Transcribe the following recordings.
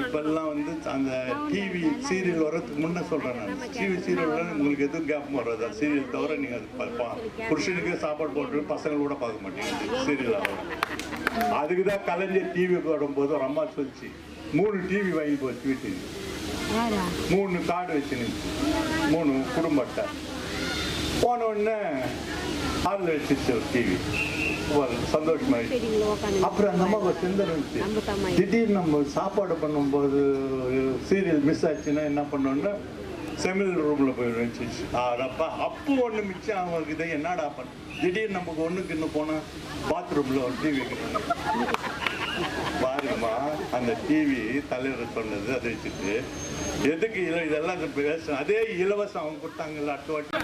இப்பெல்லாம் வந்து அந்த டிவி சீரியல் வர்றதுக்கு முன்ன சொல்றேன் நான். டிவி சீரியல் உங்களுக்கு எதுவும் கேப் வராது? சீரியல் தவிர நீங்க அது புருஷனுக்கு சாப்பாடு போட்டு பசங்களோட பார்க்க மாட்டீங்க. சீரியல் அதுக்கு தான் கலைஞர் டிவி வரும்போது ஒரு அம்மா சொல்லிச்சு மூணு டிவி வாங்கி போச்சு வீட்டுக்கு. மூணு கார்டு வச்சு நின்று மூணு குடும்ப அட்டை போன உடனே ஹாலில் வச்சிருச்சு ஒரு டிவி சந்தோஷமாயிடுச்சு அப்புறம் அந்த அம்மா ஒரு சிந்தனை இருந்துச்சு திடீர்னு நம்ம சாப்பாடு பண்ணும்போது சீரியல் மிஸ் ஆச்சுன்னா என்ன பண்ணோம்னா செமில் ரூம்ல போய் வச்சிச்சு ஆடப்பா அப்போ ஒண்ணு மிச்சம் அவங்களுக்கு இதை என்னடா பண்ண? திடீர்னு நமக்கு ஒண்ணுக்கு இன்னும் போனா பாத்ரூம்ல ஒரு டிவி வைக்கணும். பாருங்கம்மா அந்த டிவி தலைவர் சொன்னது அதை வச்சுட்டு எதுக்கு இல- இதெல்லாம் பேச அதே இலவசம் அவங்க கொடுத்தாங்கல்ல அட்டு வாட்டி.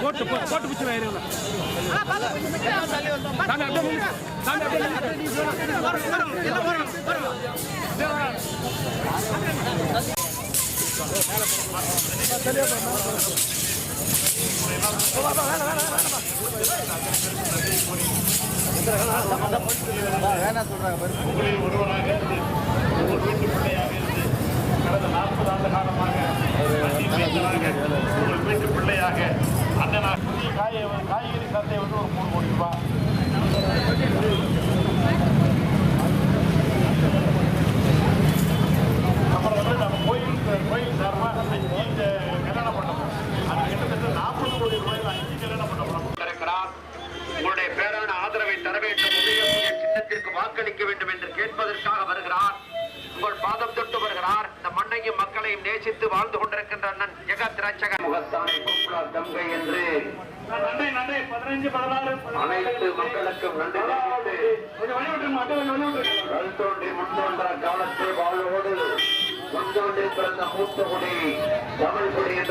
போட்டு போ- போட்டு பிடிச்சி வயிறுல சாமி அப்படியே முன்னாடி. சாமி அப்படியே முன்னாடி. உங்களில் ஒருவராக இருந்து உங்கள் உங்கள் வீட்டு பிள்ளையாக அண்ணனாக புதிய காய காய்கறி சந்தை வந்து ஒரு மூணு கோடி ரூபாய் அப்புறம் வந்து நம்ம கோயில் கோயில் சார்பாக இந்த கல்யாண மண்டபம் அது கிட்டத்தட்ட நாற்பது கோடி ரூபாயில் அஞ்சு கல்யாண மண்டபம் இருக்கிறார் உங்களுடைய பேரான ஆதரவை தர வேண்டும் உதயசூரிய சின்னத்திற்கு வாக்களிக்க வேண்டும் என்று கேட்பதற்காக வருகிறார். உங்கள் பாதம் தொட்டு வருகிறார். இந்த மண்ணையும் மக்களையும் நேசித்து வாழ்ந்து கொண்டிருக்கின்ற அண்ணன் ஜெகத் முகத்தானை தங்கை என்று அனைத்து மக்களுக்கும் நன்றி தோன்றி முன் தோன்ற காலத்தை வாழ்வோடு முன் தோன்றி பிறந்த மூத்த குடி தமிழ் குடி என்று